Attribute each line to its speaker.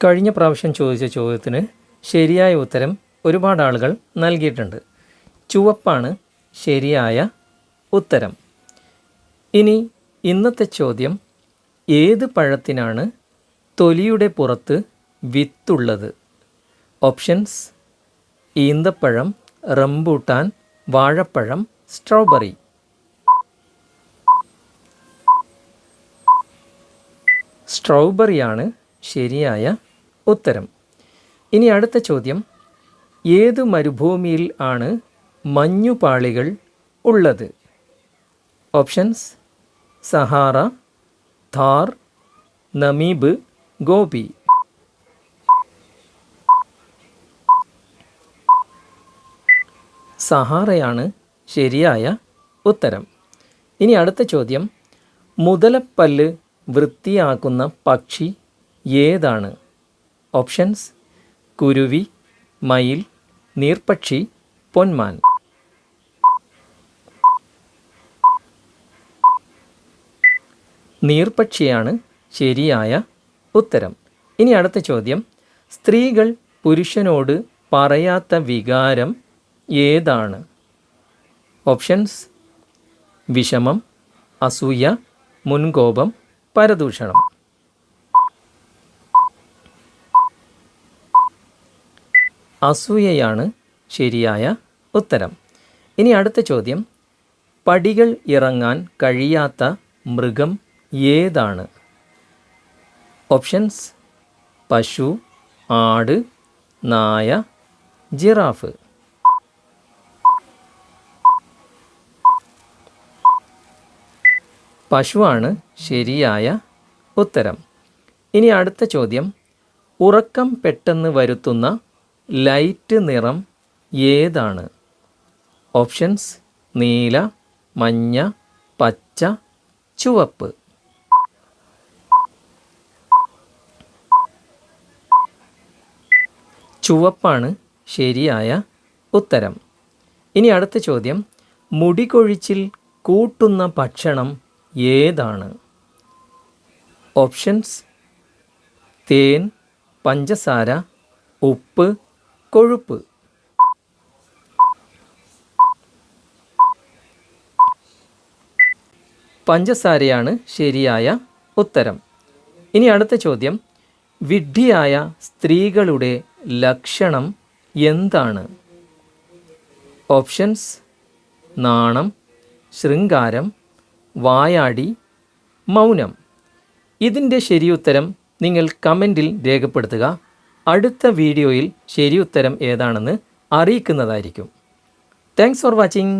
Speaker 1: കഴിഞ്ഞ പ്രാവശ്യം ചോദിച്ച ചോദ്യത്തിന് ശരിയായ ഉത്തരം ഒരുപാട് ആളുകൾ നൽകിയിട്ടുണ്ട്. ചുവപ്പാണ് ശരിയായ ഉത്തരം. ഇനി ഇന്നത്തെ ചോദ്യം ഏത് പഴത്തിനാണ് തൊലിയുടെ പുറത്ത് വിത്തുള്ളത്? ഓപ്ഷൻസ് ഈന്തപ്പഴം റംബൂട്ടാൻ വാഴപ്പഴം സ്ട്രോബെറി. സ്ട്രോബെറിയാണ് ശരിയായ ഉത്തരം. ഇനി അടുത്ത ചോദ്യം. ഏത് മരുഭൂമിയിൽ ആണ് മഞ്ഞുപാളികൾ ഉള്ളത്? Options. Sahara Thar Namib Gobi. സഹാറയാണ് ശരിയായ ഉത്തരം. ഇനി അടുത്ത ചോദ്യം. മുതലപ്പല്ല് വൃത്തിയാക്കുന്ന പക്ഷി ഏതാണ്? ഓപ്ഷൻസ് കുരുവി മയിൽ നീർപ്പക്ഷി പൊന്മാൻ. നീർപക്ഷിയാണ് ശരിയായ ഉത്തരം. ഇനി അടുത്ത ചോദ്യം. സ്ത്രീകൾ പുരുഷനോട് പറയാത്ത വികാരം ഏതാണ്? ഓപ്ഷൻസ് വിഷമം അസൂയ മുൻകോപം പരദൂഷണം. അസൂയയാണ് ശരിയായ ഉത്തരം. ഇനി അടുത്ത ചോദ്യം. പടികൾ ഇറങ്ങാൻ കഴിയാത്ത മൃഗം ഏതാണ്? ഓപ്ഷൻസ്. പശു ആട് നായ ജിറാഫ്. പശുവാണ് ശരിയായ ഉത്തരം. ഇനി അടുത്ത ചോദ്യം. ഉറക്കം പെട്ടെന്ന് വരുത്തുന്ന ലൈറ്റ് നിറം ഏതാണ്? ഓപ്ഷൻസ് നീല മഞ്ഞ പച്ച ചുവപ്പ്. ചുവപ്പാണ് ശരിയായ ഉത്തരം. ഇനി അടുത്ത ചോദ്യം. മുടികൊഴിച്ചിൽ കൂട്ടുന്ന ഭക്ഷണം ഏതാണ്? ഓപ്ഷൻസ് തേൻ പഞ്ചസാര ഉപ്പ് കൊഴുപ്പ്. പഞ്ചസാരയാണ് ശരിയായ ഉത്തരം. ഇനി അടുത്ത ചോദ്യം. വിഡ്ഢിയായ സ്ത്രീകളുടെ ലക്ഷണം എന്താണ്? ഓപ്ഷൻസ്. നാണം ശൃംഗാരം വായാടി മൗനം. ഇതിന്റെ ശരിയുത്തരം നിങ്ങൾ കമന്റിൽ രേഖപ്പെടുത്തുക. അടുത്ത വീഡിയോയിൽ ശരിയുത്തരം ഏതാണെന്ന് അറിയിക്കുന്നതായിരിക്കും. Thanks for watching